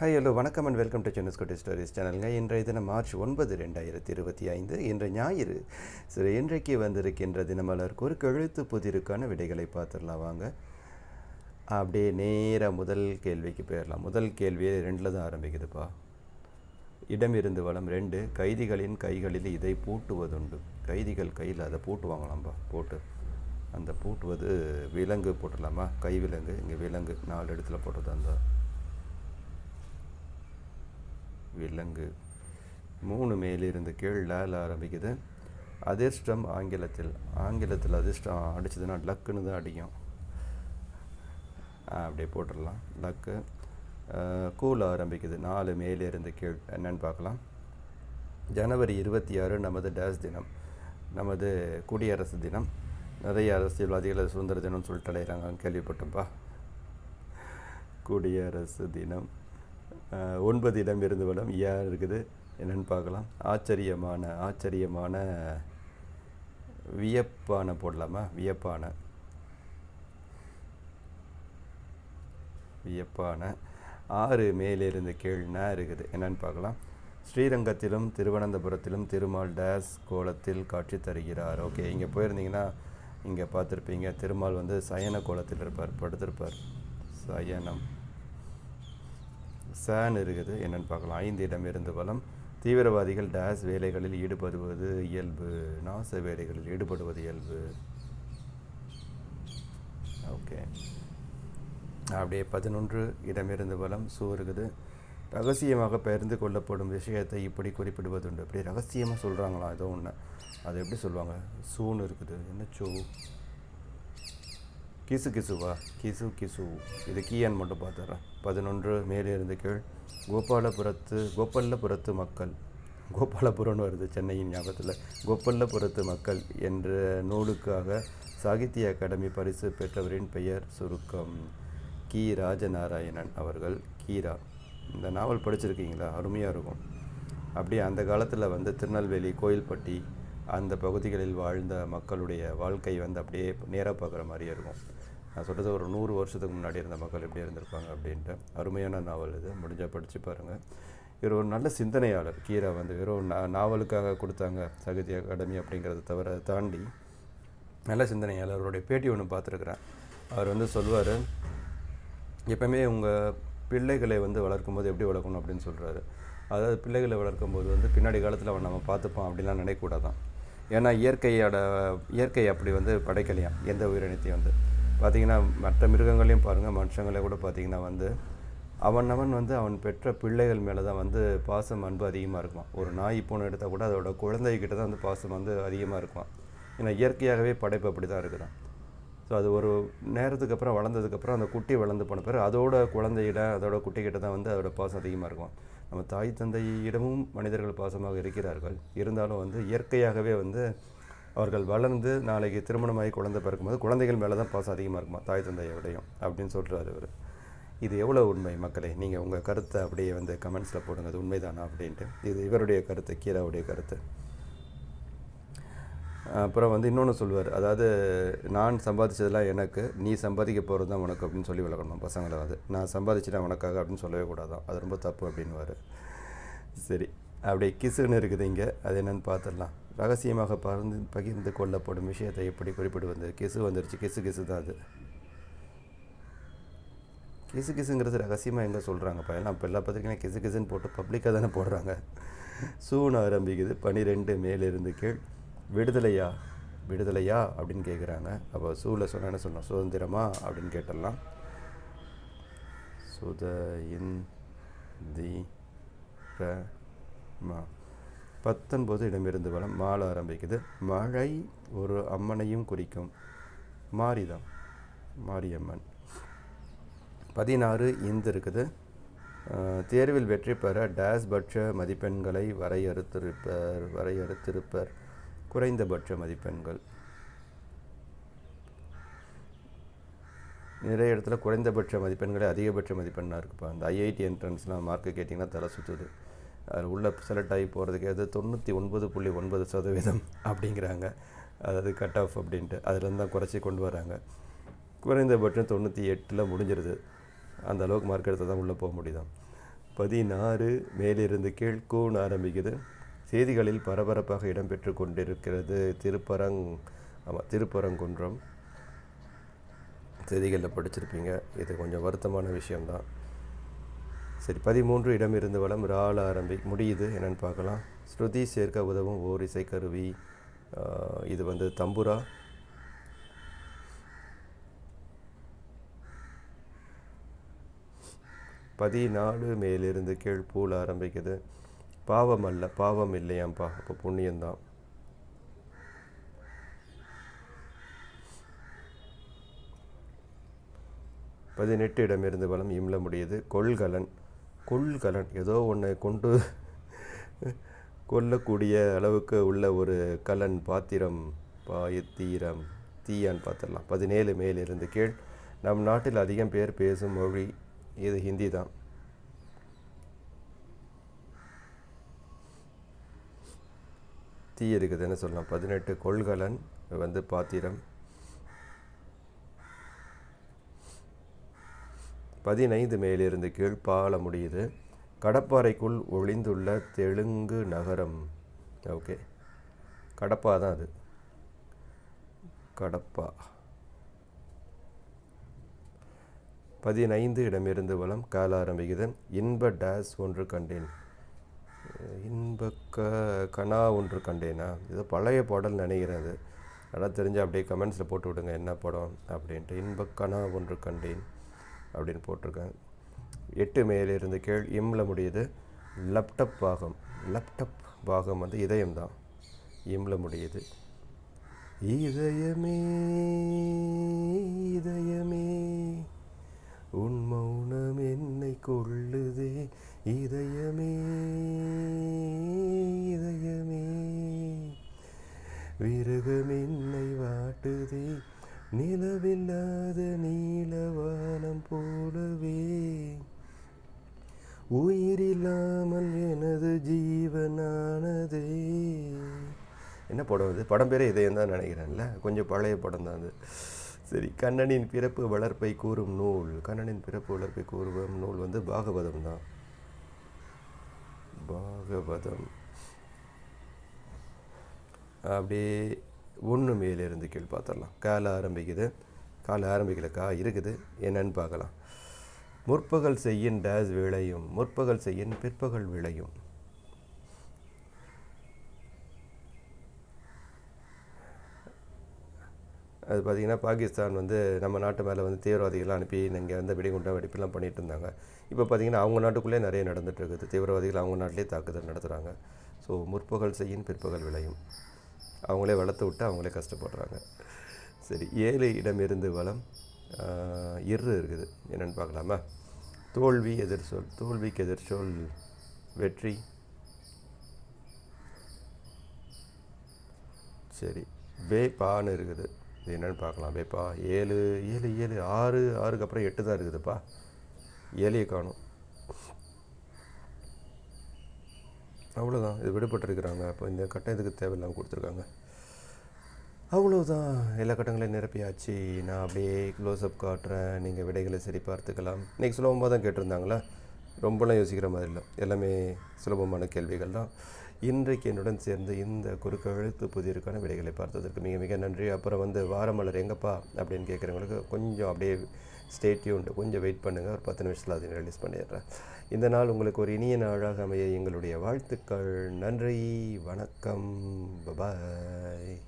Hi hello வணக்கம் and welcome to சென்னஸ்கோட்டி stories சேனலுங்க இன்றைய தினம் மார்ச் ஒன்பது ரெண்டாயிரத்தி இருபத்தி ஐந்து. இன்று ஞாயிறு. சரி இன்றைக்கு வந்திருக்கின்ற தினமலருக்கு ஒரு கழுத்து புதிருக்கான விடைகளை பார்த்துடலாம் வாங்க. அப்படியே நேராக முதல் கேள்விக்கு போயிடலாம். முதல் கேள்வியே ரெண்டில் தான் ஆரம்பிக்குதுப்பா. இடமிருந்து வளம் ரெண்டு. கைதிகளின் கைகளில் இதை பூட்டுவதுண்டு. கைதிகள் கையில் அதை பூட்டுவாங்களாம்பா? போட்டு. அந்த பூட்டுவது விலங்கு போட்டுடலாமா? கை விலங்கு. இங்கே விலங்கு. நாலு இடத்துல போட்டது அந்த விலங்கு. மூணு மேலிருந்து கீழ் லேல ஆரம்பிக்குது. அதிர்ஷ்டம் ஆங்கிலத்தில் ஆங்கிலத்தில் அதிர்ஷ்டம் அடிச்சதுன்னா லக்குன்னு தான் அடிக்கும். அப்படியே போட்டுடலாம். லக்கு. கூல் ஆரம்பிக்குது. நாலு மேலிருந்து கீழ் என்னன்னு பார்க்கலாம். ஜனவரி இருபத்தி ஆறு நமது டேஸ் தினம். நமது குடியரசு தினம். நிறைய அரசியல்வாதிகள் சுதந்திர தினம்னு சொல்லிட்டு அடையிறாங்க கேள்விப்பட்டோம்ப்பா குடியரசு தினம். ஒன்பது இடம் இருந்து வளம் ஏன் இருக்குது. என்னென்னு பார்க்கலாம். ஆச்சரியமான ஆச்சரியமான வியப்பான போடலாமா? வியப்பான. வியப்பான. ஆறு மேலிருந்து கீழ்னா இருக்குது. என்னன்னு பார்க்கலாம். ஸ்ரீரங்கத்திலும் திருவனந்தபுரத்திலும் திருமால் டேஸ் கோலத்தில் காட்சி தருகிறார். ஓகே இங்கே போயிருந்தீங்கன்னா இங்கே பார்த்துருப்பீங்க. திருமால் வந்து சயன கோலத்தில் இருப்பார் படுத்திருப்பார். சயனம். சேன் இருக்குது என்னென்னு பார்க்கலாம். ஐந்து இடம் இருந்து தீவிரவாதிகள் டேஸ் வேலைகளில் ஈடுபடுவது இயல்பு. நாச வேலைகளில் ஈடுபடுவது இயல்பு. ஓகே. அப்படியே பதினொன்று இடமிருந்து பலம் சூ இருக்குது ரகசியமாக பகிர்ந்து கொள்ளப்படும் விஷயத்தை இப்படி குறிப்பிடுவதுண்டு. இப்படி ரகசியமாக சொல்கிறாங்களா ஏதோ ஒன்று அது எப்படி சொல்லுவாங்க? சூன்னு இருக்குது. என்ன சூ? கிசு கிசுவா கிசு கிசு. இது கீயான் மட்டும் பார்த்துறேன். பதினொன்று மேலே இருந்து கீழ். கோபாலபுரத்து கோபல்லபுரத்து மக்கள். கோபாலபுரம்னு வருது சென்னையின் ஞாபகத்தில். கோபல்லபுரத்து மக்கள் என்ற நூலுக்காக சாகித்ய அகாடமி பரிசு பெற்றவரின் பெயர் சுருக்கம். கி. ராஜநாராயணன் அவர்கள் கீரா. இந்த நாவல் படிச்சிருக்கீங்களா? அருமையாக இருக்கும். அப்படியே அந்த காலத்தில் வந்து திருநெல்வேலி கோயில்பட்டி அந்த பகுதிகளில் வாழ்ந்த மக்களுடைய வாழ்க்கை வந்து அப்படியே நேராக பார்க்குற மாதிரியே இருக்கும். நான் சொல்கிறது ஒரு நூறு வருஷத்துக்கு முன்னாடி இருந்த மக்கள் எப்படி இருந்திருப்பாங்க அப்படின்ட்டு அருமையான நாவல் இது. முடிஞ்சால் படித்து பாருங்கள் இவர் ஒரு நல்ல சிந்தனையாளர். கீரா வந்து வெறும் நா நாவலுக்காக கொடுத்தாங்க சாகித்ய அகாடமி அப்படிங்கிறத தவிர தாண்டி நல்ல சிந்தனையாளர். அவருடைய பேட்டி ஒன்று பார்த்துருக்குறேன். அவர் வந்து சொல்லுவார் எப்பவுமே உங்கள் பிள்ளைகளை வந்து வளர்க்கும் போது எப்படி வளர்க்கணும்? அப்படின்னு சொல்கிறாரு அதாவது பிள்ளைகளை வளர்க்கும் போது வந்து பின்னாடி காலத்தில் அவன் நம்ம பார்த்துப்போம் அப்படிலாம் நினைக்கக்கூடாதான். ஏன்னா இயற்கையோட இயற்கை அப்படி வந்து படைக்கலையாம் எந்த உயிரினத்தையும் வந்து. பார்த்திங்கன்னா மற்ற மிருகங்களையும் பாருங்கள் மனுஷங்களை கூட பார்த்திங்கன்னா வந்து அவன் அவன் வந்து அவன் பெற்ற பிள்ளைகள் மேலே தான் வந்து பாசம் அன்பு அதிகமாக இருக்குமா. ஒரு நாய் பூனை எடுத்தால் கூட அதோட குழந்தைகிட்ட தான் வந்து பாசம் வந்து அதிகமாக இருக்குமா. ஏன்னா இயற்கையாகவே படைப்பு அப்படி தான் இருக்குதான் ஸோ அது ஒரு நேரத்துக்கு அப்புறம் வளர்ந்ததுக்கப்புறம் அந்த குட்டி வளர்ந்து போன பிறகு அதோட குழந்தையிட அதோட குட்டிக்கிட்ட தான் வந்து அதோட பாசம் அதிகமாக இருக்கும். நம்ம தாய் தந்தையிடமும் மனிதர்கள் பாசமாக இருக்கிறார்கள். இருந்தாலும் வந்து இயற்கையாகவே வந்து அவர்கள் வளர்ந்து நாளைக்கு திருமணமாகி குழந்தை பிறக்கும்போது குழந்தைகள் மேலே தான் பாசம் அதிகமாக இருக்குமா? தாய் தந்தையோடையும் அப்படின்னு சொல்கிறார் அவர். இது எவ்வளோ உண்மை மக்களே? நீங்கள் உங்கள் கருத்தை அப்படியே வந்து கமெண்ட்ஸில் போடுங்க. அது உண்மைதானா அப்படின்ட்டு. இது இவருடைய கருத்து கீராவுடைய கருத்து. அப்புறம் வந்து இன்னொன்று சொல்லுவார். அதாவது நான் சம்பாதிச்சதெல்லாம் எனக்கு நீ சம்பாதிக்க போகிறது தான் உனக்கு அப்படின்னு சொல்லி விளக்கணும் பசங்களை. வந்து நான் சம்பாதிச்சிட்டேன் உனக்காக அப்படின்னு சொல்லவே கூடாதான். அது ரொம்ப தப்பு அப்படின்னுவார். சரி. அப்படியே கிசுன்னு இருக்குது இங்கே. அது என்னென்னு பார்த்துடலாம் ரகசியமாக பகிர்ந்து பகிர்ந்து கொள்ளப்படும் விஷயத்தை எப்படி குறிப்பிடுவது? கிசு வந்துருச்சு. கிசு கிசு தான் அது. கிசு கிசுங்கிறது ரகசியமாக எங்கே சொல்கிறாங்கப்பா எல்லாம் இப்போ எல்லா பத்திரிக்கையும் கிசு கிசுன்னு போட்டு பப்ளிக்காக தானே போடுறாங்க. சூன் ஆரம்பிக்குது. பனிரெண்டு மேலிருந்து கீழ். விடுதலையா? விடுதலையா? அப்படின்னு கேட்குறாங்க அப்போ சூவில் சொன்ன என்ன சொல்லணும்? சுதந்திரமா? அப்படின்னு கேட்டுடலாம் சுத இன் தி ர மா பத்தொன்பது இடமிருந்து வளம் மாலை ஆரம்பிக்குது. மழை ஒரு அம்மனையும் குறிக்கும். மாரிதான். மாரியம்மன். பதினாறு இந்து இருக்குது. தேர்வில் வெற்றி பெற டேஸ் பட்ச மதிப்பெண்களை வரையறுத்திருப்பர் வரையறுத்திருப்பர். குறைந்தபட்ச மதிப்பெண்கள். நிறைய இடத்துல குறைந்தபட்ச மதிப்பெண்களே அதிகபட்ச மதிப்பெண்ணாக இருக்குப்பா. அந்த ஐஐடி என்ட்ரன்ஸ்லாம் மார்க்கு கேட்டிங்கன்னா தலை சுற்றுது அதில் உள்ளே செலக்ட் ஆகி போகிறதுக்கு அது தொண்ணூற்றி ஒன்பது புள்ளி ஒன்பது சதவீதம் அப்படிங்கிறாங்க. அதாவது கட் ஆஃப் அப்படின்ட்டு. அதுலேருந்து தான் குறைச்சி கொண்டு வராங்க. குறைந்தபட்சம் தொண்ணூற்றி எட்டில் முடிஞ்சிருது. அந்த அளவுக்கு மார்க் எடுத்தால் தான் உள்ளே போக முடியுதான் பதினாறு மேலிருந்து கீழ் கூன் ஆரம்பிக்குது. செய்திகளில் பரபரப்பாக இடம்பெற்று கொண்டிருக்கிறது. திருப்பரங் ஆமாம் திருப்பரங்குன்றம். செய்திகளில் படிச்சிருப்பீங்க. இது கொஞ்சம் வருத்தமான விஷயம்தான். சரி பதிமூன்று இடமிருந்து வளம் ரால ஆரம்பி முடியுது என்னென்னு பார்க்கலாம். ஸ்ருதி சேர்க்க உதவும் ஓர் இசைக்கருவி இது வந்து தம்புரா. பதினாலு மேலிருந்து கீழ் பூல் ஆரம்பிக்குது. பாவம் அல்ல பாவம் இல்லையாம்ப்பா அப்போ புண்ணியந்தான் பதினெட்டு இடமிருந்து வளம் இம்ல முடியுது. கொள்கலன் கொள்கலன் ஏதோ ஒன்று கொண்டு கொல்லக்கூடிய அளவுக்கு உள்ள ஒரு கலன் பாத்திரம் பாயத்தீரம் தீயான்னு பார்த்துடலாம். பதினேழு மேலிருந்து கீழ். நம் நாட்டில் அதிகம் பேர் பேசும் மொழி இது ஹிந்தி தான் தீ இருக்குதுன்னு சொல்லலாம். பதினெட்டு கொள்கலன் வந்து பாத்திரம். பதினைந்து மேலிருந்து கீழ் பால முடியுது. கடப்பாறைக்குள் ஒளிந்துள்ள தெலுங்கு நகரம். ஓகே. கடப்பா தான் அது. கடப்பா. பதினைந்து இடமிருந்து வளம் கால ஆரம்பிக்குது இன்ப டேஸ் ஒன்று கண்டேன். இன்ப க கனா ஒன்று கண்டேனா? இது பழைய பாடல் நினைக்கிறேன் அது. ஆனால் தெரிஞ்சு அப்படியே கமெண்ட்ஸில் போட்டு விடுங்க என்ன படம் அப்படின்ட்டு. இன்ப கனா ஒன்று கண்டேன் அப்படின்னு போட்டிருக்கேன். எட்டு மேலிருந்து கேள் இம்ல முடியுது. லேப்டப் பாகம். லேப்டப் பாகம் வந்து இதயம் தான் இம்மில் முடியுது. இதயமே இதயமே உன் மௌனம் என்னை கொள்ளுதே இதயமே விரகம் என்னை வாட்டுதே நிலவில்லாத நீலவானம் போலவே. உயிரில்லாமல் எனது ஜீவனானதே. என்ன படம் இது? படம் பேரே இதயம் தான் நினைக்கிறேன்ல. கொஞ்சம் பழைய படம் தான் அது. சரி கண்ணனின் பிறப்பு வளர்ப்பை கூறும் நூல். கண்ணனின் பிறப்பு வளர்ப்பை கூறும் நூல் வந்து பாகவதம் தான். பாகவதம். அப்படியே ஒன்று மேலேருந்து கீழ் பார்த்துடலாம். காலை ஆரம்பிக்குது. காலை ஆரம்பிக்கல. கா இருக்குது. என்னன்னு பார்க்கலாம். முற்பகல் செய்யின் டேஸ் விளையும். முற்பகல் செய்யின் பிற்பகல் விளையும். அது பார்த்திங்கன்னா பாகிஸ்தான் வந்து நம்ம நாட்டு மேலே வந்து தீவிரவாதிகள்லாம் அனுப்பி இங்கே வந்து வெடிகுண்டா வெடிப்பெல்லாம் பண்ணிட்டு இருந்தாங்க. இப்போ பார்த்திங்கன்னா அவங்க நாட்டுக்குள்ளே நிறைய நடந்துகிட்ருக்குது இருக்குது. தீவிரவாதிகள் அவங்க நாட்டிலே தாக்குதல் நடத்துகிறாங்க ஸோ முற்பகல் செய்யின் பிற்பகல் விளையும். அவங்களே வளர்த்து விட்டு அவங்களே கஷ்டப்படுறாங்க. சரி ஏழு இடமிருந்து வளம் இரு இருக்குது. என்னென்னு பார்க்கலாமா? தோல்வி எதிர்ச்சொல் தோல்விக்கு எதிர்ச்சொல் வெற்றி. சரி வேப்பான்னு இருக்குது. இது என்னென்னு பார்க்கலாம். வேப்பா ஏழு ஏழு ஏழு ஆறு ஆறுக்கு அப்புறம் எட்டு தான் இருக்குதுப்பா. ஏழையை காணும். அவ்வளோதான் இது விடுபட்டிருக்கிறாங்க. அப்போ இந்த கட்டம் இதுக்கு தேவையில்லாமல் கொடுத்துருக்காங்க? அவ்வளோதான் எல்லா கட்டங்களையும் நிரப்பியாச்சு. நான் அப்படியே க்ளோஸ்அப் காட்டுறேன். நீங்கள் விடைகளை சரி பார்த்துக்கலாம். இன்றைக்கி சுலபமாக தான் கேட்டிருந்தாங்களா? ரொம்பலாம் யோசிக்கிற மாதிரி இல்லை. எல்லாமே சுலபமான கேள்விகள் தான். இன்றைக்கு என்னுடன் சேர்ந்து இந்த குறுக்க எழுத்து புதிருக்கான விடைகளை பார்த்ததற்கு மிக மிக நன்றி. அப்புறம் வந்து வாரமலர் எங்கப்பா அப்படின்னு கேட்குறவங்களுக்கு கொஞ்சம் அப்படியே ஸ்டேட்யூண்டு கொஞ்சம் வெயிட் பண்ணுங்கள் ஒரு பத்து நிமிஷத்தில் அதை ரிலீஸ் பண்ணிடுறேன். இந்த நாள் உங்களுக்கு ஒரு இனிய நாளாக அமைய எங்களுடைய வாழ்த்துக்கள். நன்றி. வணக்கம். பபாய்